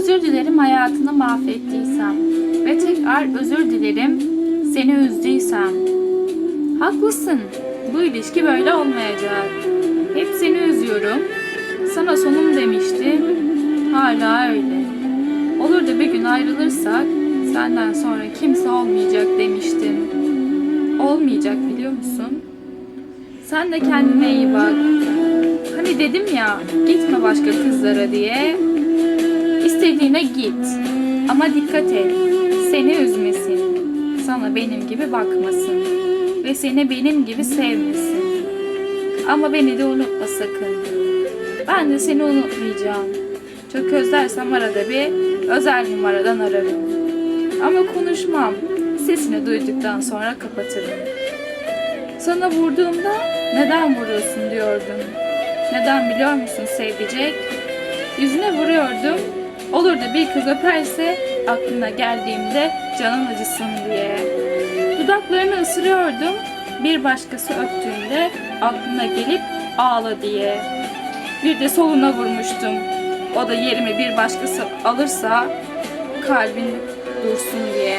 dilerim hayatını mahvettiysem ve tekrar özür dilerim seni üzdüysem. Haklısın. Bu ilişki böyle olmayacak. Hep seni üzüyorum. Sana sonum demiştim. Hala öyle. Olur da bir gün ayrılırsak senden sonra kimse olmayacak demiştin. Olmayacak biliyor musun? Sen de kendine iyi bak. Hani dedim ya gitme başka kızlara diye. İstediğine git. Ama dikkat et. Seni üzmesin. Sana benim gibi bakmasın. Ve seni benim gibi sevmesin. Ama beni de unutma sakın. Ben de seni unutmayacağım. Çok özlersem arada bir özel numaradan ararım. Ama konuşmam. Sesini duyduktan sonra kapatırım. Sana vurduğumda neden vuruyorsun diyordum. Neden biliyor musun sevdicek? Yüzüne vuruyordum. Olur da bir kız öperse aklına geldiğimde canın acısın diye. Dudaklarını ısırıyordum. Bir başkası öptüğünde aklına gelip ağla diye. Bir de soluna vurmuştum. O da yerimi bir başkası alırsa kalbin dursun diye.